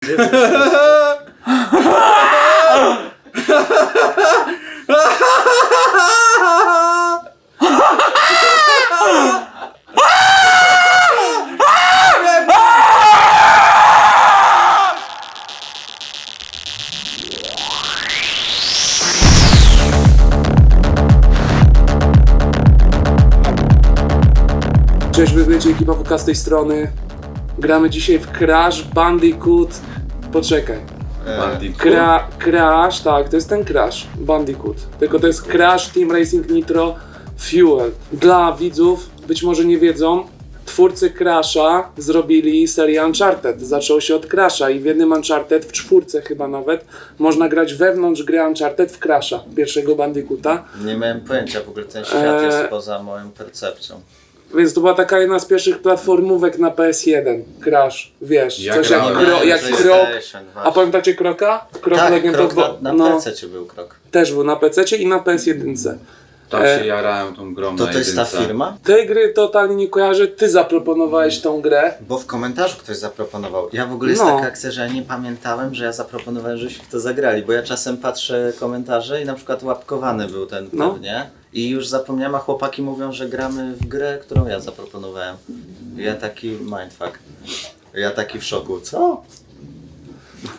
Cześć, wy wiecie, ekipa WK z tej strony. Gramy dzisiaj w Crash Bandicoot. Poczekaj. Kra Crash, tak, to jest ten Crash Bandicoot. Tylko to jest Crash Team Racing Nitro Fuel. Dla widzów, być może nie wiedzą, twórcy Crasha zrobili serię Uncharted. Zaczęło się od Crasha i w jednym Uncharted, w czwórce chyba nawet, można grać wewnątrz gry Uncharted w Crasha, pierwszego Bandicoota. Nie miałem pojęcia, w ogóle ten świat jest Eee. poza moją percepcją. Więc to była taka jedna z pierwszych platformówek na PS1. Crash, wiesz, Ja coś jak, grałem kro, na jak PlayStation, krok. właśnie. A pamiętacie kroka? Krok tak, krok of na, na no, PC był krok. Też był na PC i na PS1. Tam E, się jarałem tą grą To na to jest ta jedynce. firma? Tej gry totalnie nie kojarzę, ty zaproponowałeś tą grę. Bo w komentarzu ktoś zaproponował. Ja w ogóle jest No. taka akcja, że ja nie pamiętałem, że ja zaproponowałem, żebyśmy w to zagrali, bo ja czasem patrzę komentarze i na przykład łapkowany był ten No. pewnie. I już zapomniałem, a chłopaki mówią, że gramy w grę, którą ja zaproponowałem. Ja taki mindfuck. Ja taki w szoku. Co?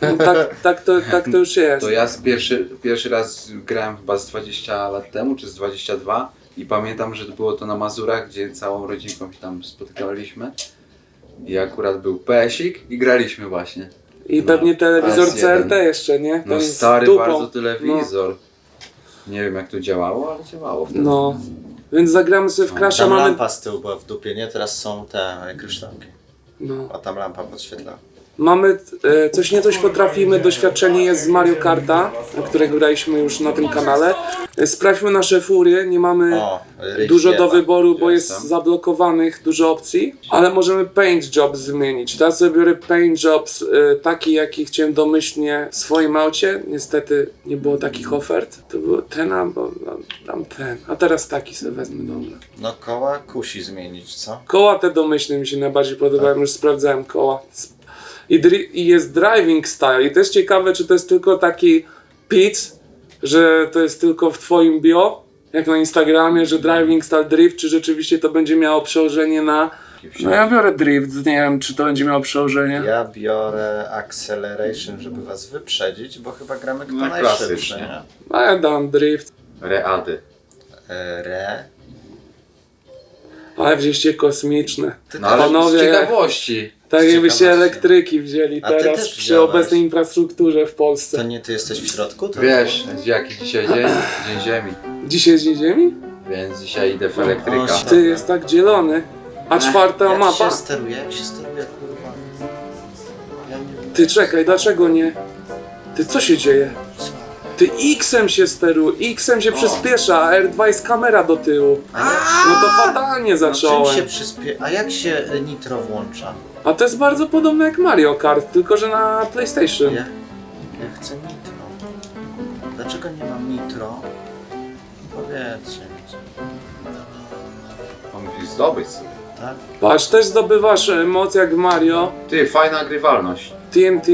No, tak, tak, to, tak to już jest. To ja z pierwszy, pierwszy raz grałem chyba z 20 lat temu, czy z 22 i pamiętam, że było to na Mazurach, gdzie całą rodzinką się tam spotykaliśmy. I akurat był PSik i graliśmy właśnie. I pewnie telewizor PS1. CRT jeszcze, nie? No Ten stary dupą. bardzo telewizor. Nie wiem jak to działało, ale działało wtedy. No. Więc zagramy sobie w Crash'a, Tam mamy... lampa z tyłu była w dupie, nie? Teraz są te kryształki. No. A tam lampa podświetla. Mamy e, coś nie coś potrafimy, doświadczenie jest z Mario Karta, na którego graliśmy już na tym kanale. E, Sprawdźmy nasze furie, nie mamy O, ryś dużo do jeba. wyboru, bo jest Jestem. zablokowanych dużo opcji, ale możemy paint jobs zmienić. Teraz sobie biorę paint jobs e, taki, jaki chciałem domyślnie w swoim aucie. Niestety nie było takich ofert. To było ten albo tam ten, a teraz taki sobie wezmę, dobra. No koła kusi zmienić, co? Koła te domyślne mi się najbardziej podobają, już sprawdzałem koła. I, dri- I jest driving style. I to jest ciekawe, czy to jest tylko taki pizz, że to jest tylko w twoim bio, jak na Instagramie, że driving style drift, czy rzeczywiście to będzie miało przełożenie na... No ja biorę drift, nie wiem, czy to będzie miało przełożenie. Ja biorę acceleration, żeby was wyprzedzić, bo chyba gramy kto No, najszybszy, klasycznie. nie? A ja dam drift. Ready. Re. Ale wzięliście kosmiczne. Ty No ale Panowie, z ciekawości. Tak jakbyście elektryki wzięli A ty teraz też przy wziąłeś. obecnej infrastrukturze w To Polsce. nie ty jesteś w środku? To Wiesz, jaki dzisiaj dzień? Dzień Ziemi. Dzisiaj jest dzień ziemi? Więc dzisiaj idę w elektryka. O, Ty jest tak dzielony. A czwarta jak mapa? się steruje? Jak się steruje, kurwa? Ja nie wiem. Ty czekaj, dlaczego nie? Ty co się dzieje? Ty X-em się steruje, X-em się przyspiesza, a R2 jest kamera do tyłu. A jak, No to fatalnie no czym zacząłem. się przyspie... A jak się e, nitro włącza? A to jest bardzo podobne jak Mario Kart, tylko że na PlayStation. Ja, ja chcę nitro. Dlaczego nie mam nitro? Powiedzcie mi, co, On musi zdobyć sobie. tak? Patrz, też zdobywasz e, moc jak w Mario, Ty, fajna grywalność. TNT,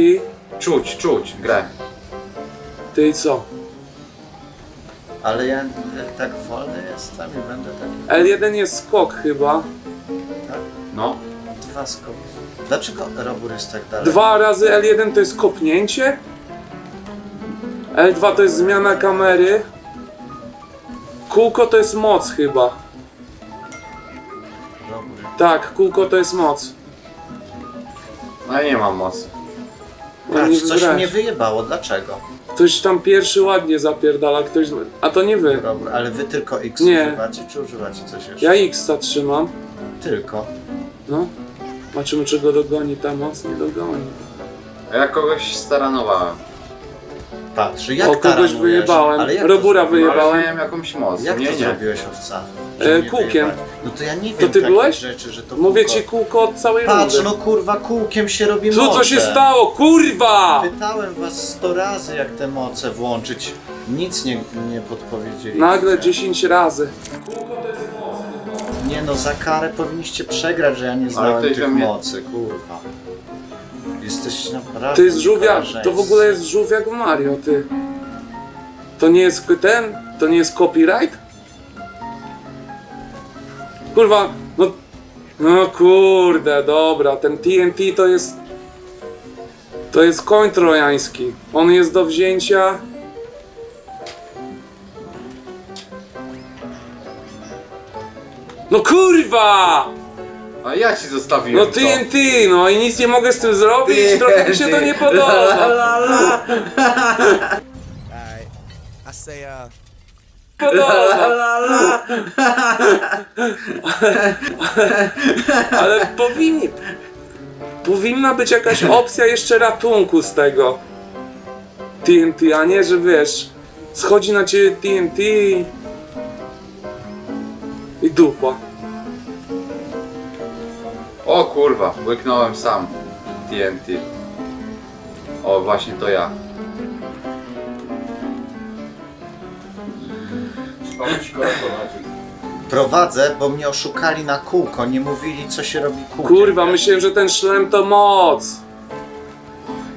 Czuć, czuć, grę. Ty i co? Ale ja e, tak wolny jestem i będę taki, L1 jest skok chyba. tak? No. Dwa skoki. Dlaczego robór jest tak dalej? Dwa razy L1 to jest kopnięcie. L2 to jest zmiana kamery. Kółko to jest moc chyba. Robór. Tak, kółko to jest moc. No ja nie mam mocy. No, nie Patrz, coś wybrałeś. mnie wyjebało, dlaczego? Ktoś tam pierwszy ładnie zapierdala, ktoś... A to nie wy. Robór, ale wy tylko X Nie. używacie, czy używacie coś jeszcze? Ja X trzymam. Tylko. No. Zobaczymy, czy go dogoni ta moc. Nie dogoni. A ja kogoś staranowałem. Patrz, jak O, kogoś taranujesz? wyjebałem. Ale jak to Robura zrobiłeś? Ale Wyjebałem. miałem jakąś moc. Jak nie, to nie. zrobiłeś owca? E, Że mnie kółkiem. wyjebałeś? No to ja nie wiem To ty takich byłeś? rzeczy, że to Mówię kółko- ci kółko od całej Patrz, rundy. no kurwa, kółkiem się robi Tu moce. co się stało? Kurwa! Pytałem was 100 razy, jak te moce włączyć. Nic nie, nie podpowiedzieli. Nagle 10 razy. Nie no, za karę powinniście przegrać, że ja nie znałem tych mnie- mocy, kurwa. Jesteś naprawdę... To jest żółwia, to w ogóle jest żółwiak w Mario, ty. To nie jest ten, to nie jest copyright? Kurwa, no, no kurde, dobra, ten TNT to jest, to jest koń trojański. On jest do wzięcia. No kurwa! A ja ci zostawiłem No to. TNT, no i nic nie mogę z tym zrobić, trochę mi się to nie La, podoba. la, la. Alright. I say, uh, podoba. La, la. Ale powinni, powinna być jakaś opcja jeszcze ratunku z tego TNT, a nie, że wiesz, schodzi na ciebie TNT i dupa. O kurwa, łyknąłem sam TNT. O, właśnie to ja. Prowadzę, bo mnie oszukali na kółko, nie mówili co się robi kółkiem. Kurwa, myślałem, że ten szlem to moc.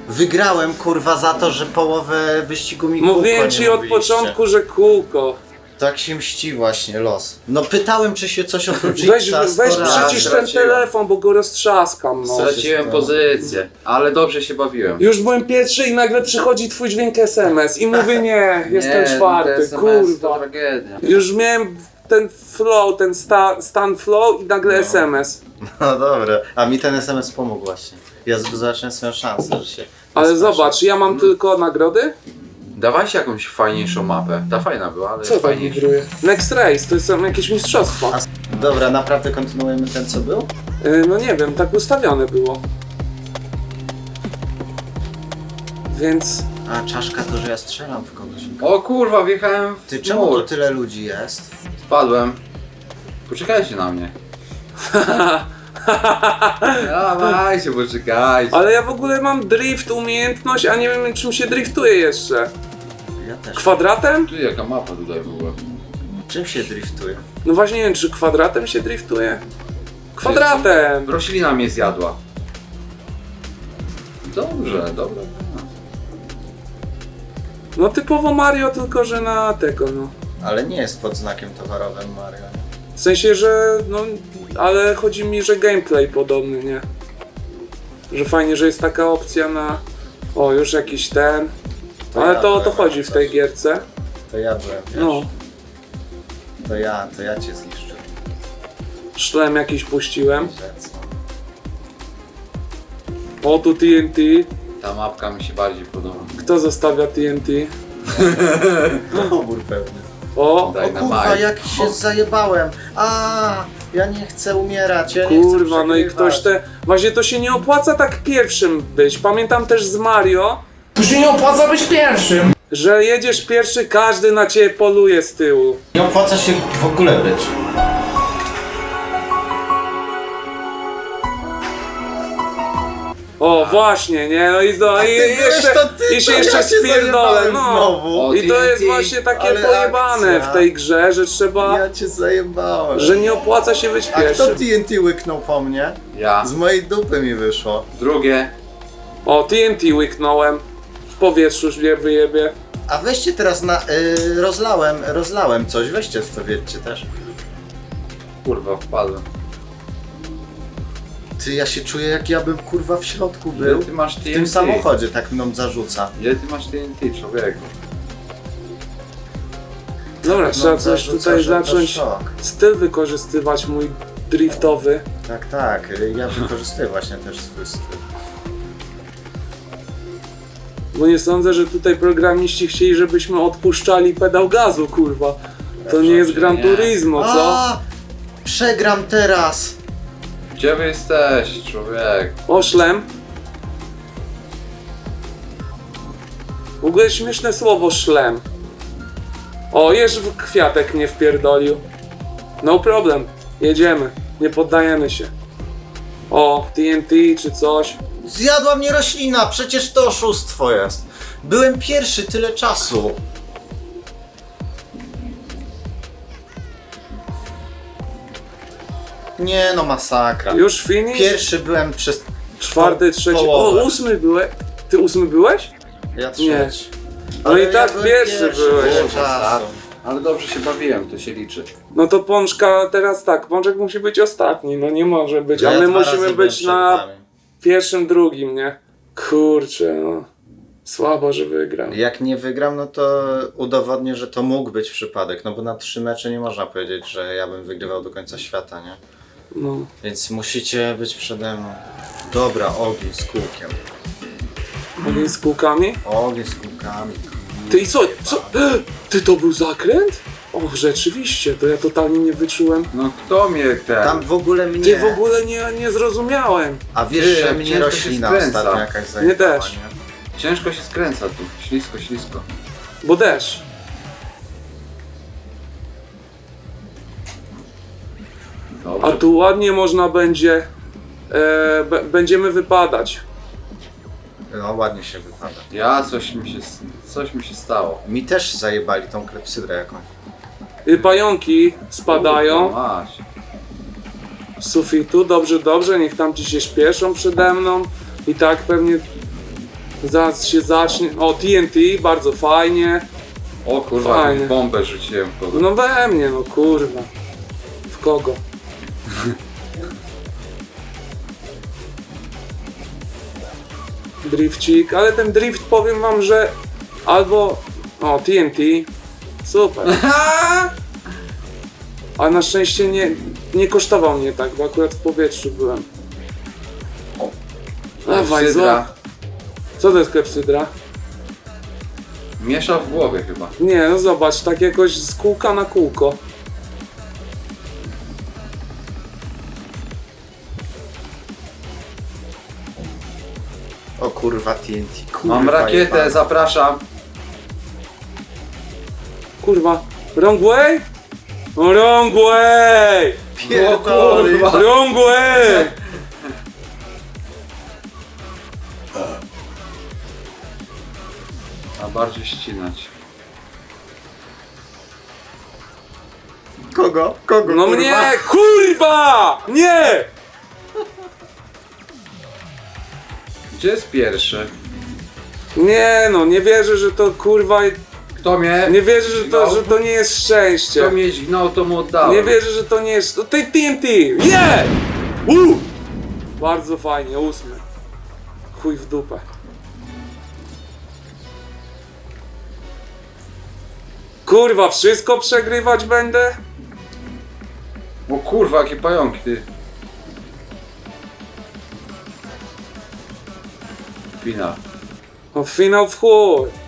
Wygrałem kurwa za to, że połowę wyścigu mi kółko Mówiłem nie ci od mówiliście. początku, że kółko. Tak się mści właśnie los. No pytałem, czy się coś oprócz Weź, Xa weź sto ten straciłem. telefon, bo go roztrzaskam, no. Straciłem pozycję, ale dobrze się bawiłem. Już byłem pierwszy i nagle przychodzi twój dźwięk SMS i mówię nie, jestem Nie, no czwarty, te SMS To kurwa. tragedia. Już miałem ten flow, ten sta, stan flow i nagle SMS. No dobra, a mi ten SMS pomógł właśnie. Ja z- zobaczyłem swoją szansę, że się... Ale rozproszę. zobacz, ja mam tylko nagrody? Dawajcie jakąś fajniejszą mapę. Ta fajna była, ale Co tam fajniejsza. wibruje? Next Race, to są jakieś mistrzostwa. A, dobra, naprawdę kontynuujemy ten co był? Y, No nie wiem, tak ustawione było. Więc A czaszka to, że ja strzelam w kogoś. O kurwa, wjechałem w Ty czemu mur. tu tyle ludzi jest? Spadłem. Poczekajcie na mnie. Dawajcie, poczekajcie. Ale ja w ogóle mam drift, umiejętność, a nie wiem czym się driftuje jeszcze. Ja też. Kwadratem? Tu jaka mapa tutaj ogóle. Czym się driftuje? No właśnie nie wiem, czy kwadratem się driftuje? Kwadratem! Roślina mnie zjadła. Dobrze, dobra. No typowo Mario, tylko że na tego, no. Ale nie jest pod znakiem towarowym Mario. nie? W sensie, że no, ale chodzi mi, że gameplay podobny, nie? Że fajnie, że jest taka opcja na... O, już jakiś ten... To Ale ja to o to byłem chodzi w tej gierce. To ja byłem, wiesz? No, To ja, to ja cię zniszczę. szlem jakiś puściłem. Że O, tu TNT. Ta mapka mi się bardziej podoba. Kto zostawia TNT? Pobór pewny. O, Daj O na kurwa, maj. jak się zajebałem. A, ja nie chcę umierać, ja nie kurwa, chcę no i przegrywać. ktoś te... Właśnie to się nie opłaca tak pierwszym być. Pamiętam też z Mario, Tu się nie opłaca być pierwszym. że jedziesz pierwszy, każdy na ciebie poluje z tyłu. Nie opłaca się w ogóle być. O, właśnie, nie? No i, no, i, jeszcze, to ty, i się to jeszcze ja cię spierdolę, zajebałem no. znowu. I to jest właśnie takie ale pojebane akcja. w tej grze, że trzeba, Ja cię zajebałem. że nie opłaca się być A kto pierwszym. TNT łyknął po mnie? Ja. Z mojej dupy mi wyszło. Drugie. O, TNT łyknąłem. Powietrzu już je wyjebie. A weźcie teraz na... Y, rozlałem, rozlałem coś, weźcie w to wiecie też. Kurwa, wpadłem. Ty, ja się czuję jak ja bym kurwa w środku Ile był. ty masz W TNT? tym samochodzie tak mną zarzuca. Ile ty masz TNT, człowieku? Dobra, trzeba Mną coś zarzuca, tutaj że to zacząć szok. styl wykorzystywać mój driftowy. Tak, tak. y, Ja wykorzystuję właśnie też swój styl. Bo nie sądzę, że tutaj programiści chcieli, żebyśmy odpuszczali pedał gazu, kurwa. To nie jest Gran nie. Turismo, co? A, przegram teraz! Gdzie wy jesteś, człowiek? O, szlem. W ogóle śmieszne słowo szlem. O, jeszcze w kwiatek mnie wpierdolił. No problem. Jedziemy. Nie poddajemy się. O, TNT czy coś. Zjadła mnie roślina, przecież to oszustwo jest. Byłem pierwszy tyle czasu. Nie no, masakra. Już finish? Pierwszy byłem przez Czwarty, trzeci. O, połowę. ósmy byłeś. Ty ósmy byłeś? Ja Nie. trzeci. No Ale i tak byłem pierwszy byłeś. było czasu. Ale dobrze się bawiłem, to się liczy. No to Pączka teraz tak, Pączek musi być ostatni, no nie może być, a Ja my dwa musimy być na wami. Pierwszym, drugim, nie? Kurczę, no. Słabo, że wygrał. Jak nie wygram, no to udowodnię, że to mógł być przypadek, no bo na trzy mecze nie można powiedzieć, że ja bym wygrywał do końca świata, nie? No. Więc musicie być przede mną. Dobra, ogień z kółkiem. Ogień z kółkami? Ogień z kółkami. Ty i co? Co? Ty to był zakręt? O, rzeczywiście, to ja totalnie nie wyczułem. No kto mnie ten... Tam w ogóle mnie... Ty w ogóle nie, nie zrozumiałem. A wiesz, Ty, że jak mnie ciężko się roślina skręca. ostatnio jakaś zajebała, też. Ciężko się skręca tu. Ślisko, ślisko. Bo deszcz. Dobrze. A tu ładnie można będzie. E, b- będziemy wypadać. No ładnie się wypada. Ja coś mi się, coś mi się stało. Mi też zajebali tą klepsydrę jakąś. Y, Pająki spadają z sufitu. Dobrze, dobrze, niech tam ci się śpieszą przede mną. I tak pewnie zaraz się zacznie. O, TNT, bardzo fajnie. O kurwa, Fajnie. bombę rzuciłem w kogoś. No we mnie, no kurwa. W kogo? Drifcik, ale ten drift powiem wam, że albo. O, TNT. Super. A na szczęście nie, nie kosztował mnie tak, bo akurat w powietrzu byłem. Dawaj, Sydra. Co to jest klepsydra? Miesza w głowie chyba. Nie, no zobacz, tak jakoś z kółka na kółko. O kurwa TNT. Kurwa, Mam rakietę, jebana. zapraszam. Kurwa, wrong way? No, Wrong way! Pierdolę. kurwa. Wrong way! A bardziej ścinać. Kogo? Kogo? No kurwa? mnie, kurwa! Nie! Gdzie jest pierwszy? Nie no, nie wierzę, że to kurwa, Kto mnie? nie wierzę, że to, że to nie jest Kto szczęście. mnie dźgnął, to mu oddałem. Nie wierzę, że to nie jest, to tej TNT, yeah! Uh! Bardzo fajnie, ósmy. Chuj w dupę. Kurwa, wszystko przegrywać będę? O kurwa, jakie pająki, ty. Finał. No finał w chuj.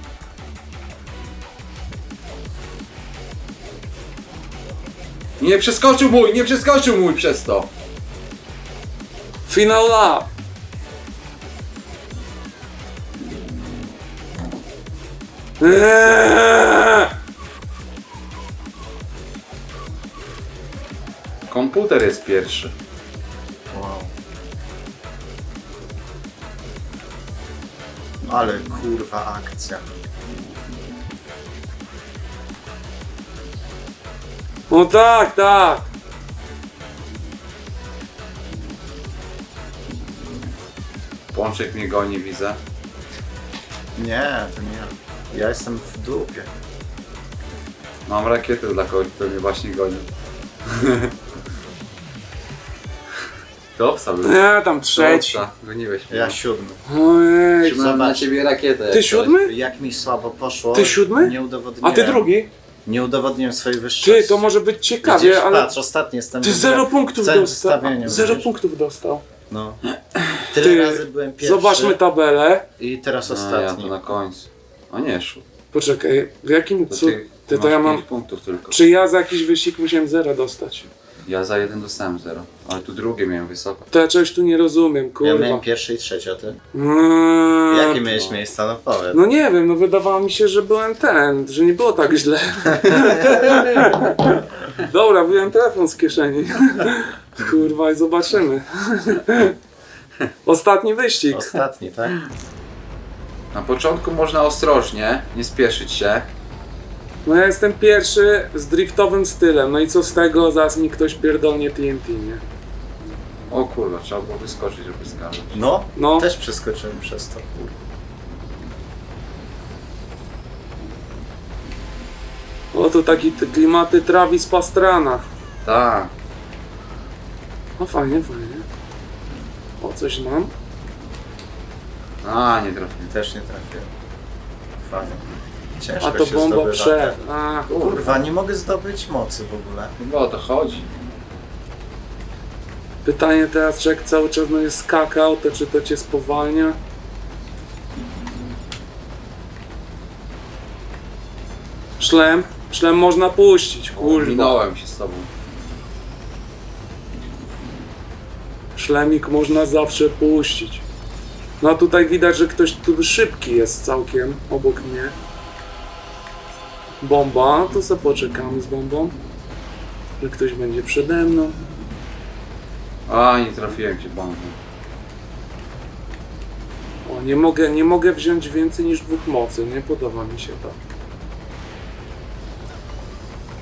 Nie przeskoczył mój, nie przeskoczył mój przez to. Finał lap. Eee! Komputer jest pierwszy. Ale kurwa akcja. No tak, tak. Pączek mnie goni, widzę. Nie, to nie ja. Jestem w dupie. Mam rakietę dla kogoś, kto mnie właśnie goni. Dobsa był. Ja tam trzeci. Goniłeś mnie. Ja siódmy. Ojej. Trzymałem na Zobacz. ciebie rakietę. Ty siódmy? Jak mi słabo poszło. Ty siódmy? Nie udowodniłem. A ty drugi? Nie udowodniłem swojej wyższości. Ty, to może być ciekawie, Widzisz, ale patrz, ostatni jestem. ty zero punktów całym dostał. zestawieniu, Zero widzisz? punktów dostał. No. Tyle Ty, razy byłem pierwszy. Zobaczmy tabelę. I teraz A ja ostatni. to na końcu. O nie, szu. Poczekaj, w jakim To cu... ty, Ty, to masz ja mam... pięć punktów tylko. Czy ja za jakiś wyścig musiałem zero dostać? Ja za jeden dostałem zero. Ale tu drugie miałem wysoko. To ja czegoś tu nie rozumiem, Ja kurwa. miałem pierwszy i trzeci, a ty? Mm, Jakie miałeś miejsca? No powiedz. No nie wiem, no wydawało mi się, że byłem ten, że nie było tak źle. Dobra, wyjąłem telefon z kieszeni. Kurwa i zobaczymy. Ostatni wyścig. Ostatni, tak? Na początku można ostrożnie, nie spieszyć się. No ja jestem pierwszy z driftowym stylem, no i co z tego, zaraz mi ktoś pierdolnie TNT, nie? O kurwa, trzeba było wyskoczyć, żeby skazać. No, No. też przeskoczyłem przez to. kurwa. O, to taki te klimaty Travis Pastrana. Tak. No fajnie, fajnie. O, coś mam. A, nie trafiłem. Też nie trafiłem. Fajnie. Ciężko A to się bomba zdobywa. prze. A, Kurwa, nie mogę zdobyć mocy w ogóle. Chyba o to chodzi. Pytanie teraz, czy jak cały czas będzie skakał, to czy to cię spowalnia? Szlem? Szlem można puścić, kurwa. Minąłem się z tobą. Szlemik można zawsze puścić. No a tutaj widać, że ktoś tu szybki jest całkiem obok mnie. Bomba, to sobie poczekamy z bombą. Że ktoś będzie przede mną. A, nie trafiłem cię bombą. O, nie mogę, nie mogę wziąć więcej niż dwóch mocy, nie podoba mi się to.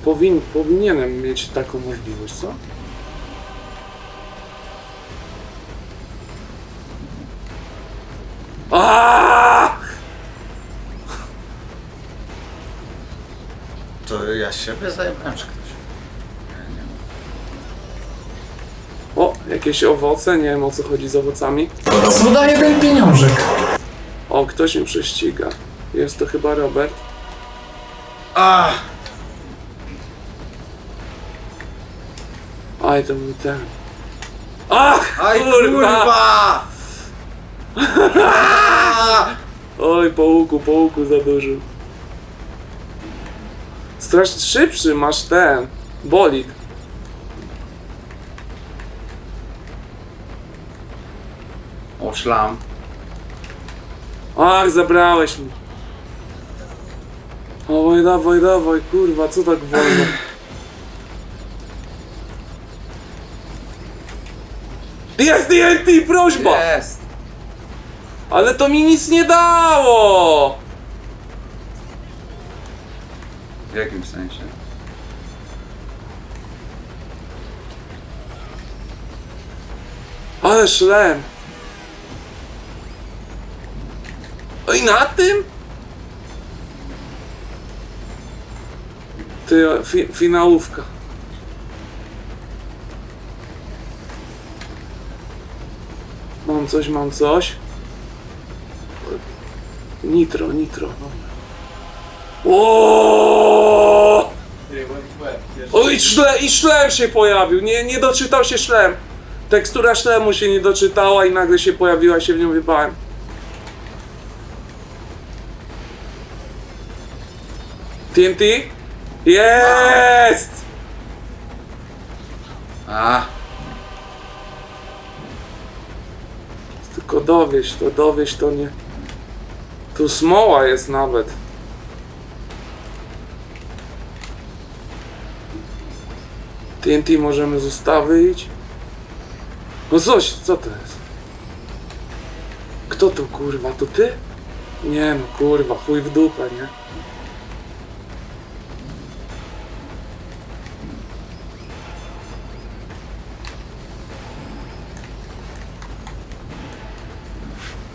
Powin, powinienem mieć taką możliwość, co? Aaaa! To ja siebie zajebałem, czy ktoś? O, jakieś owoce, nie wiem o co chodzi z owocami. Co daje ten pieniążek? O, ktoś mi prześciga. Jest to chyba Robert. A! Aj, to był ten. Ach, Aj, kurwa! Oj, po łuku, po łuku za dużo. Strasznie szybszy masz ten bolid. O, szlam. Ach, zabrałeś mi. Oj, dawaj, dawaj, kurwa, co tak wolno? Jest TNT, prośba! Jest! Ale to mi nic nie dało! W jakim sensie? Ale szlem! Oj, na tym? Ty, fi, finałówka. Mam coś, mam coś. Nitro, nitro. O! Oj, szle, i szlem się pojawił. Nie, nie doczytał się szlem. Tekstura szlemu się nie doczytała i nagle się pojawiła, się w nią wypałem. TNT? Jest! A, Tylko dowieść to, dowieść to nie. Tu smoła jest nawet. TNT możemy zostawić. No coś, co to jest? Kto to kurwa, to ty? Nie no kurwa, chuj w dupę, nie?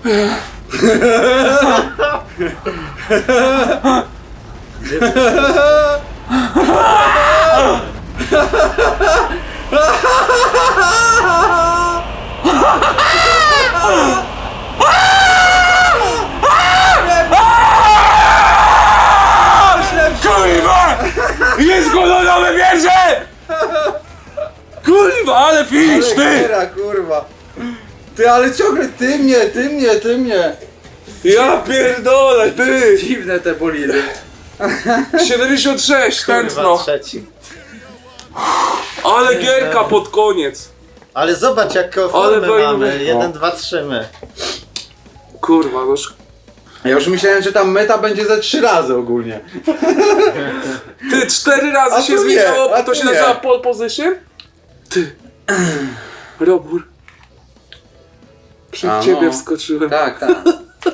Gdzie ty Kurwa! Jest nowe wieże! Kurwa, ale finish ty! Teraz, kurwa. Ty, ale ciągle ty mnie, ty mnie, ty mnie. Ja pierdolę, ty! Dziwne te bolidy. 76, Kurwa, tętno. trzeci. Ale gierka pod koniec. Ale zobacz jaką formę wejdę- mamy. Jeden, dwa, trzymy. Kurwa, no sz- Ja już myślałem, że tam meta będzie ze trzy razy ogólnie. Ty, cztery razy A się tu nie, zmieniało, a to tu się nie. nazywa pole position? Ty. Robur. Przed A, ciebie no. wskoczyłem. Tak, tak.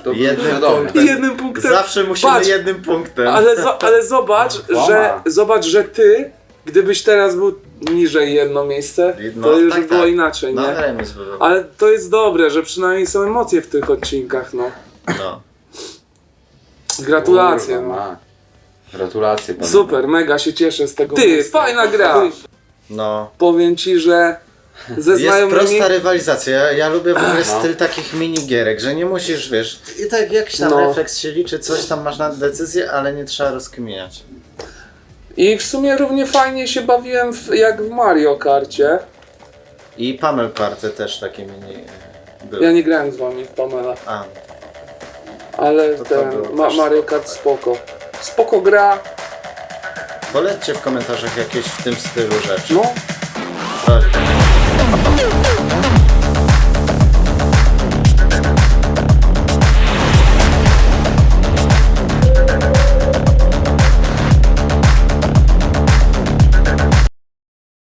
To wiadomo. punktem. Jednym punktem. Zawsze musimy Patrz. jednym punktem. Ale, zo- ale zobacz, że, zobacz, że ty, gdybyś teraz był niżej jedno miejsce, No, to już tak, by było tak. inaczej, No, nie? remis by był. Ale to jest dobre, że przynajmniej są emocje w tych odcinkach, no. No. Gratulacje. Kurwa, No. ma. Gratulacje panu. Super, mega się cieszę z tego. Ty, miejsca. fajna gra! No. Powiem ci, że ze Jest znajomymi... prosta rywalizacja. Ja, ja lubię w ogóle No. styl takich minigierek, że nie musisz, wiesz, i tak jakiś tam No. refleks się liczy, coś tam masz na decyzję, ale nie trzeba rozkminiać. I w sumie równie fajnie się bawiłem w, jak w Mario Karcie. I Pamel Party też takie mini e, były. Ja nie grałem z wami w Pamela, A, ale To to ten Ma też Mario Kart spoko. Spoko gra, polećcie w komentarzach jakieś w tym stylu rzeczy. no Tak.